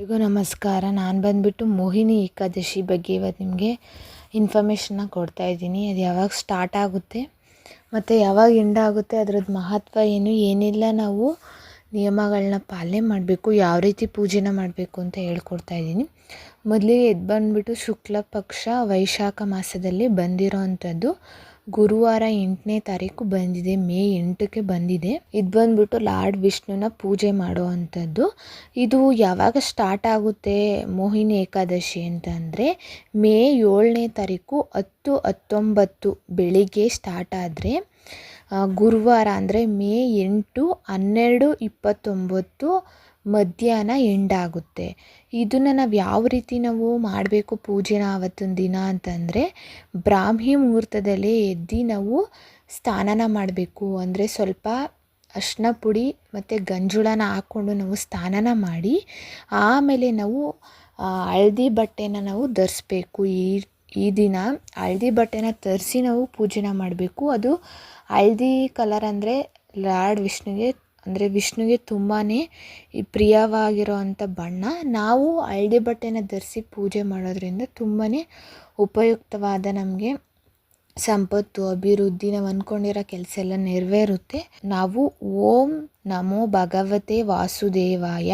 ಎಲ್ರಿಗೂ ನಮಸ್ಕಾರ. ನಾನು ಬಂದುಬಿಟ್ಟು ಮೋಹಿನಿ ಏಕಾದಶಿ ಬಗ್ಗೆ ಇವತ್ತು ನಿಮಗೆ ಇನ್ಫಾರ್ಮೇಷನ್ನ ಕೊಡ್ತಾ ಇದ್ದೀನಿ. ಅದು ಯಾವಾಗ ಸ್ಟಾರ್ಟ್ ಆಗುತ್ತೆ, ಮತ್ತು ಯಾವಾಗ ಎಂಡ್ ಆಗುತ್ತೆ ಅದರದ್ದು ಮಹತ್ವ ಏನು, ಏನೆಲ್ಲ ನಾವು ನಿಯಮಗಳನ್ನ ಪಾಲನೆ ಮಾಡಬೇಕು, ಯಾವ ರೀತಿ ಪೂಜೆನ ಮಾಡಬೇಕು ಅಂತ ಹೇಳ್ಕೊಡ್ತಾ ಇದ್ದೀನಿ. ಮೊದಲಿಗೆ ಎದ್ದು ಬಂದುಬಿಟ್ಟು ಶುಕ್ಲ ಪಕ್ಷ ವೈಶಾಖ ಮಾಸದಲ್ಲಿ ಬಂದಿರೋ ಅಂಥದ್ದು. ಗುರುವಾರ ಎಂಟನೇ ತಾರೀಕು ಬಂದಿದೆ, ಮೇ ಎಂಟಕ್ಕೆ ಬಂದಿದೆ. ಇದು ಬಂದ್ಬಿಟ್ಟು ಲಾರ್ಡ್ ವಿಷ್ಣುನ ಪೂಜೆ ಮಾಡೋ ಅಂಥದ್ದು. ಇದು ಯಾವಾಗ ಸ್ಟಾರ್ಟ್ ಆಗುತ್ತೆ ಮೋಹಿನಿ ಏಕಾದಶಿ ಅಂತಂದರೆ, ಮೇ ಏಳನೇ ತಾರೀಕು ಹತ್ತು ಹತ್ತೊಂಬತ್ತು ಬೆಳಿಗ್ಗೆ ಸ್ಟಾರ್ಟ್ ಆದರೆ ಗುರುವಾರ ಅಂದರೆ ಮೇ ಎಂಟು ಹನ್ನೆರಡು ಇಪ್ಪತ್ತೊಂಬತ್ತು ಮಧ್ಯಾಹ್ನ ಎಂಡಾಗುತ್ತೆ. ಇದನ್ನು ನಾವು ಯಾವ ರೀತಿ ನಾವು ಮಾಡಬೇಕು ಪೂಜೆನ ಆವತ್ತಿನ ದಿನ ಅಂತಂದರೆ, ಬ್ರಾಹ್ಮಿ ಮುಹೂರ್ತದಲ್ಲೇ ಎದ್ದು ನಾವು ಸ್ನಾನನ ಮಾಡಬೇಕು. ಅಂದರೆ ಸ್ವಲ್ಪ ಅರಿಶ್ಣ ಪುಡಿ ಮತ್ತು ಗಂಜುಳನ ಹಾಕ್ಕೊಂಡು ನಾವು ಸ್ನಾನನ ಮಾಡಿ, ಆಮೇಲೆ ನಾವು ಹಳದಿ ಬಟ್ಟೆನ ನಾವು ಧರಿಸ್ಬೇಕು. ಈ ಈ ದಿನ ಹಳದಿ ಬಟ್ಟೆನ ತರಿಸಿ ನಾವು ಪೂಜೆನ ಮಾಡಬೇಕು. ಅದು ಹಳದಿ ಕಲರ್ ಅಂದರೆ ಲಾರ್ಡ್ ವಿಷ್ಣುಗೆ ಅಂದರೆ ವಿಷ್ಣುಗೆ ತುಂಬಾ ಅಂಥ ಬಣ್ಣ, ನಾವು ಹಳದಿ ಬಟ್ಟೆನ ಧರಿಸಿ ಪೂಜೆ ಮಾಡೋದ್ರಿಂದ ತುಂಬಾ ಉಪಯುಕ್ತವಾದ ನಮಗೆ ಸಂಪತ್ತು, ಅಭಿವೃದ್ಧಿ ನಾವು ಅಂದ್ಕೊಂಡಿರೋ ಕೆಲಸ ಎಲ್ಲ ನೆರವೇರುತ್ತೆ. ನಾವು ಓಂ ನಮೋ ಭಗವತೆ ವಾಸುದೇವಾಯ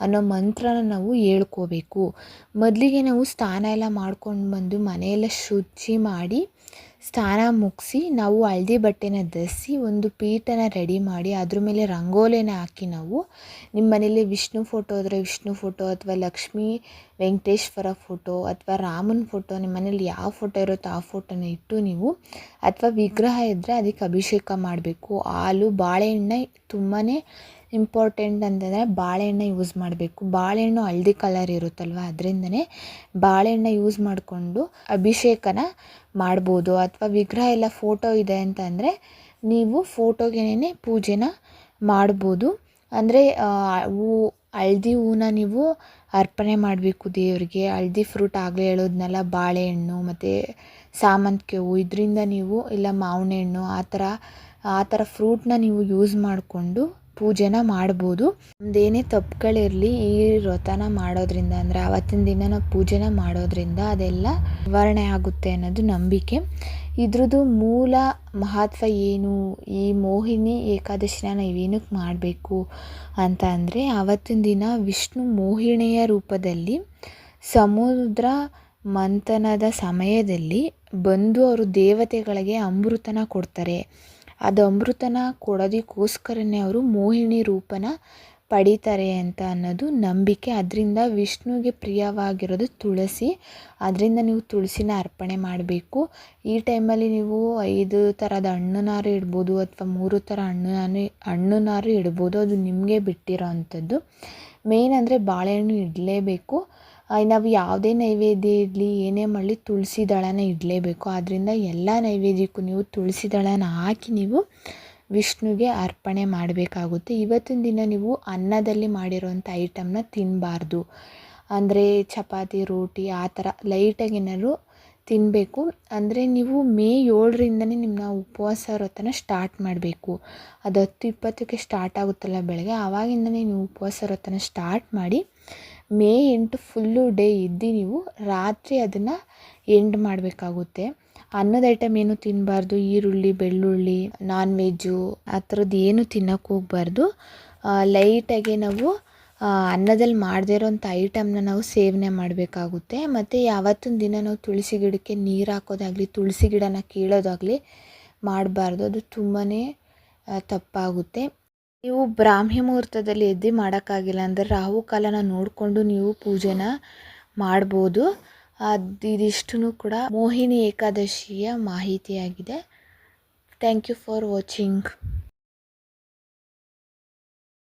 ಅನ್ನೋ ಮಂತ್ರನ ನಾವು ಹೇಳ್ಕೋಬೇಕು. ಮೊದಲಿಗೆ ನಾವು ಸ್ನಾನ ಎಲ್ಲ ಮಾಡ್ಕೊಂಡು ಬಂದು ಮನೆಯೆಲ್ಲ ಶುಚಿ ಮಾಡಿ ಸ್ನಾನ ಮುಗಿಸಿ ನಾವು ಹಳದಿ ಬಟ್ಟೆನ ಧರಿಸಿ ಒಂದು ಪೀಠನ ರೆಡಿ ಮಾಡಿ ಅದ್ರ ಮೇಲೆ ರಂಗೋಲಿನ ಹಾಕಿ ನಾವು ನಿಮ್ಮ ಮನೇಲಿ ವಿಷ್ಣು ಫೋಟೋ ಆದರೆ ವಿಷ್ಣು ಫೋಟೋ ಅಥವಾ ಲಕ್ಷ್ಮೀ ವೆಂಕಟೇಶ್ವರ ಫೋಟೋ ಅಥವಾ ರಾಮನ ಫೋಟೋ ನಿಮ್ಮ ಮನೇಲಿ ಯಾವ ಫೋಟೋ ಇರುತ್ತೋ ಆ ಫೋಟೋನ ಇಟ್ಟು ನೀವು ಅಥವಾ ವಿಗ್ರಹ ಇದ್ದರೆ ಅದಕ್ಕೆ ಅಭಿಷೇಕ ಮಾಡಬೇಕು. ಹಾಲು, ಬಾಳೆಹಣ್ಣೆ ತುಂಬಾ ಇಂಪಾರ್ಟೆಂಟ್ ಅಂತಂದರೆ ಬಾಳೆಹಣ್ಣು ಯೂಸ್ ಮಾಡಬೇಕು. ಬಾಳೆಹಣ್ಣು ಹಳದಿ ಕಲರ್ ಇರುತ್ತಲ್ವ? ಅದರಿಂದನೇ ಬಾಳೆಹಣ್ಣು ಯೂಸ್ ಮಾಡಿಕೊಂಡು ಅಭಿಷೇಕನ ಮಾಡ್ಬೋದು. ಅಥವಾ ವಿಗ್ರಹ ಎಲ್ಲ ಫೋಟೋ ಇದೆ ಅಂತಂದರೆ ನೀವು ಫೋಟೋಗೆನೇ ಪೂಜೆನ ಮಾಡ್ಬೋದು. ಅಂದರೆ ಹೂ, ಹಳದಿ ಹೂನ ನೀವು ಅರ್ಪಣೆ ಮಾಡಬೇಕು ದೇವರಿಗೆ. ಹಳದಿ ಫ್ರೂಟ್ ಆಗಲೇ ಹೇಳೋದನ್ನೆಲ್ಲ ಬಾಳೆಹಣ್ಣು ಮತ್ತು ಸಾಮಂತಿಗೆ ಹೂ. ಇದರಿಂದ ನೀವು, ಇಲ್ಲ ಮಾವಿನ ಹಣ್ಣು, ಆ ಥರ ಆ ಥರ ಫ್ರೂಟನ್ನ ನೀವು ಯೂಸ್ ಮಾಡಿಕೊಂಡು ಪೂಜೆನ ಮಾಡ್ಬೋದು. ಒಂದೇನೇ ತಪ್ಪುಗಳಿರಲಿ ಈ ವ್ರತನ ಮಾಡೋದ್ರಿಂದ ಅಂದರೆ ಆವತ್ತಿನ ದಿನ ನಾವು ಪೂಜೆನ ಮಾಡೋದ್ರಿಂದ ಅದೆಲ್ಲ ನಿವಾರಣೆ ಆಗುತ್ತೆ ಅನ್ನೋದು ನಂಬಿಕೆ. ಇದ್ರದ್ದು ಮೂಲ ಮಹತ್ವ ಏನು? ಈ ಮೋಹಿನಿ ಏಕಾದಶಿನ ನಾವು ಏನಕ್ಕೆ ಮಾಡಬೇಕು ಅಂತ ಅಂದರೆ ಆವತ್ತಿನ ದಿನ ವಿಷ್ಣು ಮೋಹಿಣಿಯ ರೂಪದಲ್ಲಿ ಸಮುದ್ರ ಮಂಥನದ ಸಮಯದಲ್ಲಿ ಬಂದು ಅವರು ದೇವತೆಗಳಿಗೆ ಅಮೃತನ ಕೊಡ್ತಾರೆ. ಅದು ಅಮೃತನ ಕೊಡೋದಕ್ಕೋಸ್ಕರನೇ ಅವರು ಮೋಹಿಣಿ ರೂಪನ ಪಡೀತಾರೆ ಅಂತ ಅನ್ನೋದು ನಂಬಿಕೆ. ಅದರಿಂದ ವಿಷ್ಣುವಿಗೆ ಪ್ರಿಯವಾಗಿರೋದು ತುಳಸಿ. ಅದರಿಂದ ನೀವು ತುಳಸಿನ ಅರ್ಪಣೆ ಮಾಡಬೇಕು. ಈ ಟೈಮಲ್ಲಿ ನೀವು ಐದು ಥರದ ಹಣ್ಣುನಾರು ಇಡ್ಬೋದು ಅಥವಾ ಮೂರು ಥರ ಹಣ್ಣು ಹಣ್ಣುನಾರು ಇಡ್ಬೋದು. ಅದು ನಿಮಗೆ ಬಿಟ್ಟಿರೋ ಅಂಥದ್ದು. ಮೇನ್ ಅಂದರೆ ಬಾಳೆಹಣ್ಣು ಇಡಲೇಬೇಕು. ನಾವು ಯಾವುದೇ ನೈವೇದ್ಯ ಇರಲಿ ಏನೇ ಮಾಡಲಿ ತುಳಸಿ ದಳನ ಇಡಲೇಬೇಕು. ಆದ್ದರಿಂದ ಎಲ್ಲ ನೈವೇದ್ಯಕ್ಕೂ ನೀವು ತುಳಸಿ ದಳನ ಹಾಕಿ ನೀವು ವಿಷ್ಣುಗೆ ಅರ್ಪಣೆ ಮಾಡಬೇಕಾಗುತ್ತೆ. ಇವತ್ತಿನ ದಿನ ನೀವು ಅನ್ನದಲ್ಲಿ ಮಾಡಿರೋಂಥ ಐಟಮ್ನ ತಿನ್ನಬಾರ್ದು ಅಂದರೆ ಚಪಾತಿ, ರೋಟಿ, ಆ ಥರ ಲೈಟಾಗಿ ಏನಾದ್ರು ತಿನ್ನಬೇಕು ಅಂದರೆ ನೀವು ಮೇ ಏಳರಿಂದನೇ ನಿಮ್ಮನ್ನ ಉಪವಾಸ ವ್ರತನ ಸ್ಟಾರ್ಟ್ ಮಾಡಬೇಕು. ಅದು ಹತ್ತು ಇಪ್ಪತ್ತಕ್ಕೆ ಸ್ಟಾರ್ಟ್ ಆಗುತ್ತಲ್ಲ ಬೆಳಗ್ಗೆ, ಆವಾಗಿಂದನೇ ನೀವು ಉಪವಾಸ ವ್ರತನ ಸ್ಟಾರ್ಟ್ ಮಾಡಿ ಮೇ ಎಂಟು ಫುಲ್ಲು ಡೇ ಇದ್ದು ನೀವು ರಾತ್ರಿ ಅದನ್ನು ಎಂಡ್ ಮಾಡಬೇಕಾಗುತ್ತೆ. ಅನ್ನದ ಐಟಮ್ ಏನು ತಿನ್ನಬಾರ್ದು ಈರುಳ್ಳಿ, ಬೆಳ್ಳುಳ್ಳಿ ನಾನ್ ವೆಜ್ಜು ಆ ಥರದ್ದು ಏನು ತಿನ್ನೋಕ್ಕೆ ಹೋಗ್ಬಾರ್ದು. ಲೈಟಾಗಿ ನಾವು ಅನ್ನದಲ್ಲಿ ಮಾಡದೇ ಇರೋಂಥ ಐಟಮ್ನ ನಾವು ಸೇವನೆ ಮಾಡಬೇಕಾಗುತ್ತೆ. ಮತ್ತು ಯಾವತ್ತಿನ ದಿನ ನಾವು ತುಳಸಿ ಗಿಡಕ್ಕೆ ನೀರು ಹಾಕೋದಾಗಲಿ, ತುಳಸಿ ಗಿಡನ ಕೀಳೋದಾಗಲಿ ಮಾಡಬಾರ್ದು. ಅದು ತುಂಬಾ ತಪ್ಪಾಗುತ್ತೆ. ನೀವು ಬ್ರಾಹ್ಮಿ ಮುಹೂರ್ತದಲ್ಲಿ ಎದ್ದು ಮಾಡೋಕ್ಕಾಗಿಲ್ಲ ಅಂದರೆ ರಾಹು ಕಾಲನ ನೋಡಿಕೊಂಡು ನೀವು ಪೂಜೆನ ಮಾಡ್ಬೋದು. ಅದು ಕೂಡ ಮೋಹಿನಿ ಏಕಾದಶಿಯ ಮಾಹಿತಿಯಾಗಿದೆ. Thank you for watching